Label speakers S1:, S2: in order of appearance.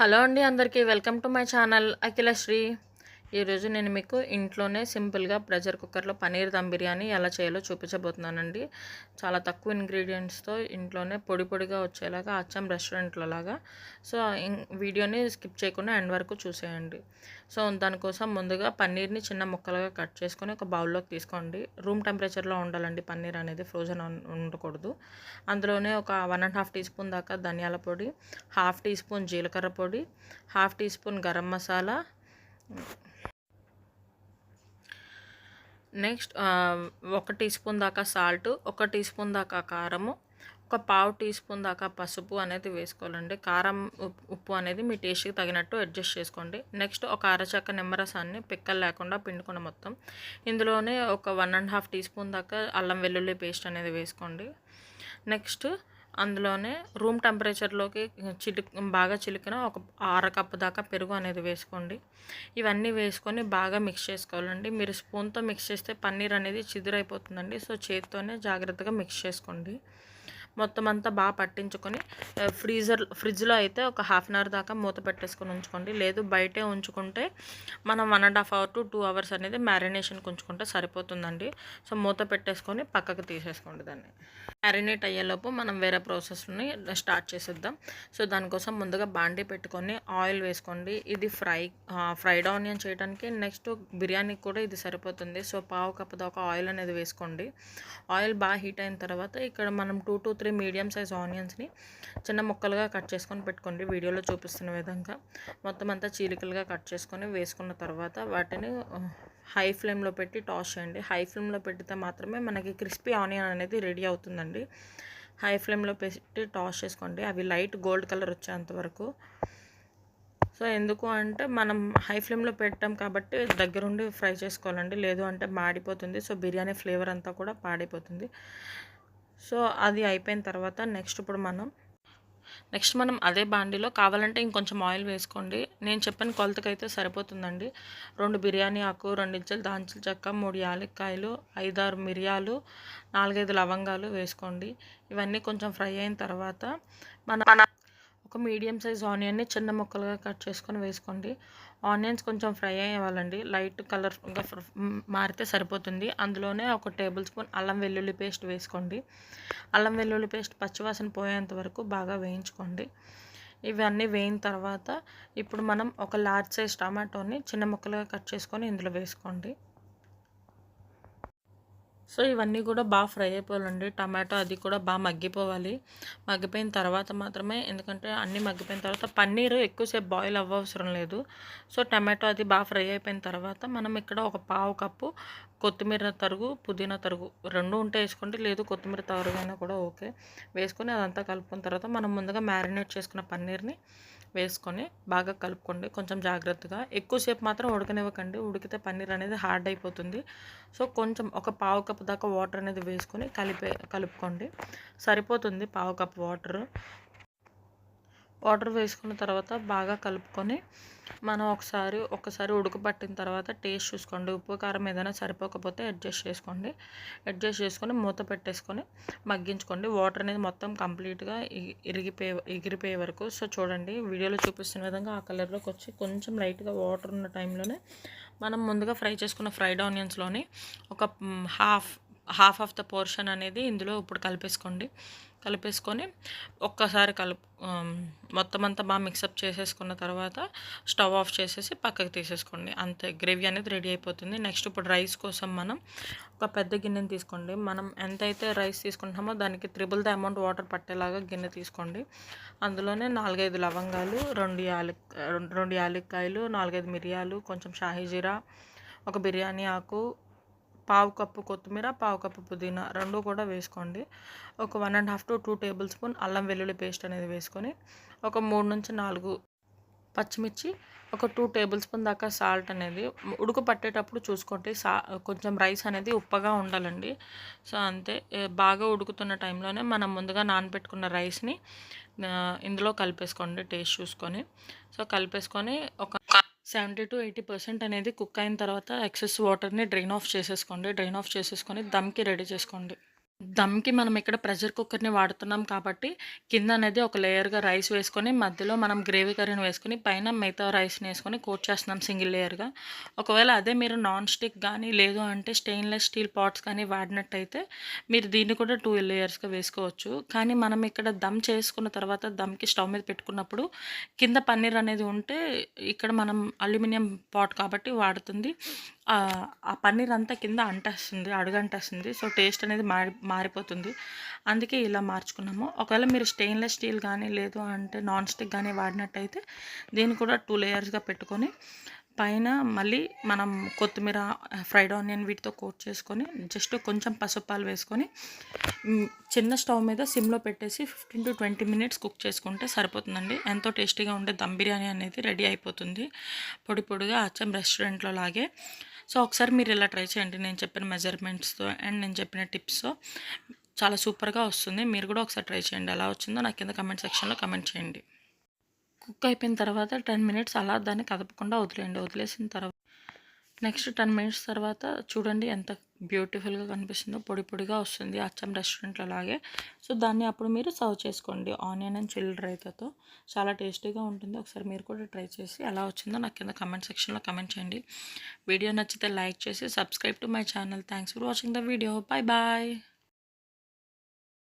S1: Hello అండి అందరికీ welcome to my channel Akhilasri. ఈరోజు నేను మీకు ఇంట్లోనే సింపుల్గా ప్రెషర్ కుక్కర్లో పనీర్ దమ్ బిర్యానీ ఎలా చేయాలో చూపించబోతున్నానండి. చాలా తక్కువ ఇంగ్రీడియంట్స్తో ఇంట్లోనే పొడి పొడిగా వచ్చేలాగా అచ్చం రెస్టారెంట్లో లాగా సో వీడియోని స్కిప్ చేయకుండా ఎండ్ వరకు చూసేయండి. సో దానికోసం ముందుగా పన్నీర్ని చిన్న ముక్కలుగా కట్ చేసుకొని ఒక బౌల్లోకి తీసుకోండి. రూమ్ టెంపరేచర్లో ఉండాలండి పన్నీర్ అనేది ఫ్రోజన్ ఉండకూడదు. అందులోనే ఒక one and half teaspoon దాకా ధనియాల పొడి హాఫ్ టీ స్పూన్ జీలకర్ర పొడి half teaspoon garam masala next ఒక టీ స్పూన్ దాకా సాల్ట్ ఒక టీ స్పూన్ దాకా కారము ఒక పావు టీ స్పూన్ దాకా పసుపు అనేది వేసుకోవాలండి. కారం ఉప్- ఉప్పు అనేది మీ టేస్ట్కి తగినట్టు అడ్జస్ట్ చేసుకోండి. నెక్స్ట్ ఒక అరచక్క నిమ్మరసాన్ని పిక్కలు లేకుండా పిండుకున్న మొత్తం. ఇందులోనే ఒక one and half teaspoon దాకా అల్లం వెల్లుల్లి పేస్ట్ అనేది వేసుకోండి. నెక్స్ట్ అందులోనే రూమ్ టెంపరేచర్లోకి చిలి బాగా చిలికిన ఒక అర కప్పు దాకా పెరుగు అనేది వేసుకోండి. ఇవన్నీ వేసుకొని బాగా మిక్స్ చేసుకోవాలండి. మీరు స్పూన్తో మిక్స్ చేస్తే పన్నీర్ అనేది చిదురైపోతుందండి. సో చేతితోనే జాగ్రత్తగా మిక్స్ చేసుకోండి. మొత్తం అంతా బాగా పట్టించుకొని ఫ్రీజర్ ఫ్రిడ్జ్లో అయితే ఒక హాఫ్ అన్ అవర్ దాకా మూత పెట్టేసుకొని ఉంచుకోండి. లేదు బయటే ఉంచుకుంటే మనం one and half hour to two hours అనేది మ్యారినేషన్కి ఉంచుకుంటే సరిపోతుందండి. సో మూత పెట్టేసుకొని పక్కకు తీసేసుకోండి దాన్ని. మ్యారినేట్ అయ్యేలోపు మనం వేరే ప్రాసెస్ని స్టార్ట్ చేసేద్దాం. సో దానికోసం ముందుగా బాండీ పెట్టుకొని ఆయిల్ వేసుకోండి. ఇది ఫ్రై ఫ్రైడ్ ఆనియన్ చేయడానికి నెక్స్ట్ బిర్యానీకి కూడా ఇది సరిపోతుంది. సో పావు కప్పు దాకా ఆయిల్ అనేది వేసుకోండి. ఆయిల్ బాగా హీట్ అయిన తర్వాత ఇక్కడ మనం two to three medium size ఆనియన్స్ని చిన్న ముక్కలుగా కట్ చేసుకొని పెట్టుకోండి. వీడియోలో చూపిస్తున్న విధంగా మొత్తం అంతా చీలికలుగా కట్ చేసుకొని వేసుకున్న తర్వాత వాటిని హై ఫ్లేమ్లో పెట్టి టాస్ చేయండి. హై ఫ్లేమ్లో పెడితే మాత్రమే మనకి క్రిస్పీ ఆనియన్ అనేది రెడీ అవుతుందండి. హై ఫ్లేమ్లో పెట్టి టాస్ చేసుకోండి. అవి లైట్ గోల్డ్ కలర్ వచ్చేంత వరకు. సో ఎందుకు అంటే మనం హై ఫ్లేమ్లో పెట్టాం కాబట్టి దగ్గరుండి ఫ్రై చేసుకోవాలండి. లేదు అంటే మాడిపోతుంది. సో బిర్యానీ ఫ్లేవర్ అంతా కూడా పాడైపోతుంది. సో అది అయిపోయిన తర్వాత నెక్స్ట్ ఇప్పుడు మనం నెక్స్ట్ మనం అదే బాండీలో కావాలంటే ఇంకొంచెం ఆయిల్ వేసుకోండి. నేను చెప్పిన కొలతకి అయితే సరిపోతుందండి. రెండు బిర్యానీ ఆకు రెండు ఇంచులు దాల్చిన చెక్క మూడు యాలక్కాయలు ఐదారు మిరియాలు నాలుగైదు లవంగాలు వేసుకోండి. ఇవన్నీ కొంచెం ఫ్రై అయిన తర్వాత మన ఒక మీడియం సైజ్ ఆనియన్ని చిన్న ముక్కలుగా కట్ చేసుకొని వేసుకోండి. ఆనియన్స్ కొంచెం ఫ్రై అయ్యేవాళ్ళండి. లైట్ కలర్గా మారితే సరిపోతుంది. అందులోనే ఒక టేబుల్ స్పూన్ అల్లం వెల్లుల్లి పేస్ట్ వేసుకోండి. అల్లం వెల్లుల్లి పేస్ట్ పచ్చివాసన పోయేంత వరకు బాగా వేయించుకోండి. ఇవన్నీ వేయిన తర్వాత ఇప్పుడు మనం ఒక లార్జ్ సైజ్ టమాటోని చిన్న ముక్కలుగా కట్ చేసుకొని ఇందులో వేసుకోండి. సో ఇవన్నీ కూడా బాగా ఫ్రై అయిపోవాలండి. టమాటో అది కూడా బాగా మగ్గిపోవాలి. మగ్గిపోయిన తర్వాత మాత్రమే ఎందుకంటే అన్నీ మగ్గిపోయిన తర్వాత పన్నీరు ఎక్కువసేపు బాయిల్ అవ్వవసరం లేదు. సో టమాటో అది బాగా ఫ్రై అయిపోయిన తర్వాత మనం ఇక్కడ ఒక పావు కప్పు కొత్తిమీర తరుగు పుదీనా తరుగు రెండు ఉంటే వేసుకోండి. లేదు కొత్తిమీర తరుగైనా అయినా కూడా ఓకే. వేసుకొని అదంతా కలుపుకున్న తర్వాత మనం ముందుగా మ్యారినేట్ చేసుకున్న పన్నీర్ని వేసుకొని బాగా కలుపుకోండి. కొంచెం జాగ్రత్తగా. ఎక్కువసేపు మాత్రం ఉడకనివ్వకండి. ఉడికితే పన్నీర్ అనేది హార్డ్ అయిపోతుంది. సో కొంచెం ఒక పావు కప్పు దాకా వాటర్ అనేది వేసుకొని కలిపే కలుపుకోండి. సరిపోతుంది పావు కప్పు వాటర్. వాటర్ వేసుకున్న తర్వాత బాగా కలుపుకొని మనం ఒకసారి ఒకసారి ఉడకబట్టిన తర్వాత టేస్ట్ చూసుకోండి. ఉప్పు కారం ఏదైనా సరిపోకపోతే అడ్జస్ట్ చేసుకోండి. అడ్జస్ట్ చేసుకొని మూత పెట్టేసుకొని మగ్గించుకోండి. వాటర్ అనేది మొత్తం కంప్లీట్గా ఇరిగిపోయే ఎగిరిపోయే వరకు. సో చూడండి వీడియోలో చూపిస్తున్న విధంగా ఆ కలర్లోకి వచ్చి కొంచెం లైట్గా వాటర్ ఉన్న టైంలోనే మనం ముందుగా ఫ్రై చేసుకున్న ఫ్రైడ్ ఆనియన్స్లోని ఒక half half of the portion అనేది ఇందులో ఇప్పుడు కలిపేసుకోండి. కలిపేసుకొని ఒక్కసారి కలుపు మొత్తం అంతా బాగా మిక్సప్ చేసేసుకున్న తర్వాత స్టవ్ ఆఫ్ చేసేసి పక్కకి తీసేసుకోండి. అంతే గ్రేవీ అనేది రెడీ అయిపోతుంది. నెక్స్ట్ ఇప్పుడు రైస్ కోసం మనం ఒక పెద్ద గిన్నెని తీసుకోండి. మనం ఎంతైతే రైస్ తీసుకుంటామో దానికి త్రిబుల్ ద అమౌంట్ వాటర్ పట్టేలాగా గిన్నె తీసుకోండి. అందులోనే నాలుగైదు లవంగాలు రెండు యాలక్ రెండు యాలక్కాయలు నాలుగైదు మిరియాలు కొంచెం షాహీ జీరా ఒక బిర్యానీ ఆకు పావు కప్పు కొత్తిమీర పావు కప్పు పుదీనా రెండు కూడా వేసుకోండి. ఒక one and half to two tablespoon అల్లం వెల్లుల్లి పేస్ట్ అనేది వేసుకొని ఒక మూడు నుంచి నాలుగు పచ్చిమిర్చి ఒక టూ టేబుల్ స్పూన్ దాకా సాల్ట్ అనేది ఉడుకు పట్టేటప్పుడు చూసుకోండి. సా కొంచెం రైస్ అనేది ఉప్పగా ఉండాలండి. సో అంతే. బాగా ఉడుకుతున్న టైంలోనే మనం ముందుగా నానబెట్టుకున్న రైస్ని ఇందులో కలిపేసుకోండి టేస్ట్ చూసుకొని. సో కలిపేసుకొని ఒక సెవెంటీ టు ఎయిటీ పర్సెంట్ అనేది కుక్ అయిన తర్వాత ఎక్సెస్ వాటర్ని డ్రైన్ ఆఫ్ చేసేసుకోండి. డ్రైన్ ఆఫ్ చేసేసుకొని దమ్కి రెడీ చేసుకోండి. దమ్‌కి మనం ఇక్కడ ప్రెషర్ కుక్కర్‌ని వాడుతున్నాం కాబట్టి, కింద అనేది ఒక లేయర్‌గా రైస్ వేసుకొని, మధ్యలో మనం గ్రేవీ కర్రీని వేసుకొని, పైన మిగతా రైస్‌ని వేసుకొని కోట్ చేస్తున్నాం సింగిల్ లేయర్‌గా. ఒకవేళ అదే మీరు నాన్ స్టిక్ కానీ లేదు అంటే స్టెయిన్‌లెస్ స్టీల్ పాట్స్ కానీ వాడినట్టయితే, మీరు దీన్ని కూడా టూ లేయర్స్‌గా వేసుకోవచ్చు. కానీ మనం ఇక్కడ దమ్ చేసుకున్న తర్వాత దమ్‌కి స్టవ్ మీద పెట్టుకున్నప్పుడు, కింద పన్నీర్ అనేది ఉంటే, ఇక్కడ మనం అల్యూమినియం పాట్ కాబట్టి వాడుతుంది. ఆ పన్నీర్ అంతా కింద అంటేస్తుంది, అడుగంటేస్తుంది. సో, టేస్ట్ అనేది మారి మారిపోతుంది. అందుకే ఇలా మార్చుకున్నాము. ఒకవేళ మీరు స్టెయిన్‌లెస్ స్టీల్ కానీ లేదు అంటే నాన్ స్టిక్ కానీ వాడినట్టయితే, దీన్ని కూడా టూ లేయర్స్‌గా పెట్టుకొని, పైన మళ్ళీ మనం కొత్తిమీర, ఫ్రైడ్ ఆనియన్ వీటితో కోట్ చేసుకొని, జస్ట్ కొంచెం పసుపాలు వేసుకొని, చిన్న స్టవ్ మీద సిమ్‌లో పెట్టేసి 15-20 మినిట్స్ కుక్ చేసుకుంటే సరిపోతుందండి. ఎంతో టేస్టీగా ఉండే దమ్ బిర్యానీ అనేది రెడీ అయిపోతుంది. పొడి పొడిగా అచ్చం రెస్టారెంట్‌లో లాగే. సో, ఒకసారి మీరు ఇలా ట్రై చేయండి. నేను చెప్పిన మెజర్‌మెంట్స్‌తో అండ్ నేను చెప్పిన టిప్స్‌తో చాలా సూపర్‌గా వస్తుంది. మీరు కూడా ఒకసారి ట్రై చేయండి. ఎలా వచ్చిందో నాకు కింద కమెంట్ సెక్షన్‌లో కమెంట్ చేయండి. కుక్ అయిపోయిన తర్వాత 10 మినిట్స్ అలా దాన్ని కదపకుండా వదిలేయండి. వదిలేసిన తర్వాత నెక్స్ట్ 10 మినిట్స్ తర్వాత చూడండి ఎంత బ్యూటిఫుల్‌గా కనిపిస్తుందో పొడి పొడిగా వస్తుంది. అచ్చం రెస్టారెంట్‌లో లాగే. సో, దాన్ని అప్పుడు మీరు సర్వ్ చేసుకోండి. ఆనియన్ అండ్ చిల్లీ రైతాతో చాలా టేస్టీగా ఉంటుంది. ఒకసారి మీరు కూడా ట్రై చేసి ఎలా వచ్చిందో నాకు కింద కమెంట్ సెక్షన్‌లో కమెంట్ చేయండి. వీడియో నచ్చితే లైక్ చేసి subscribe to my channel. Thanks for watching the video. Bye bye.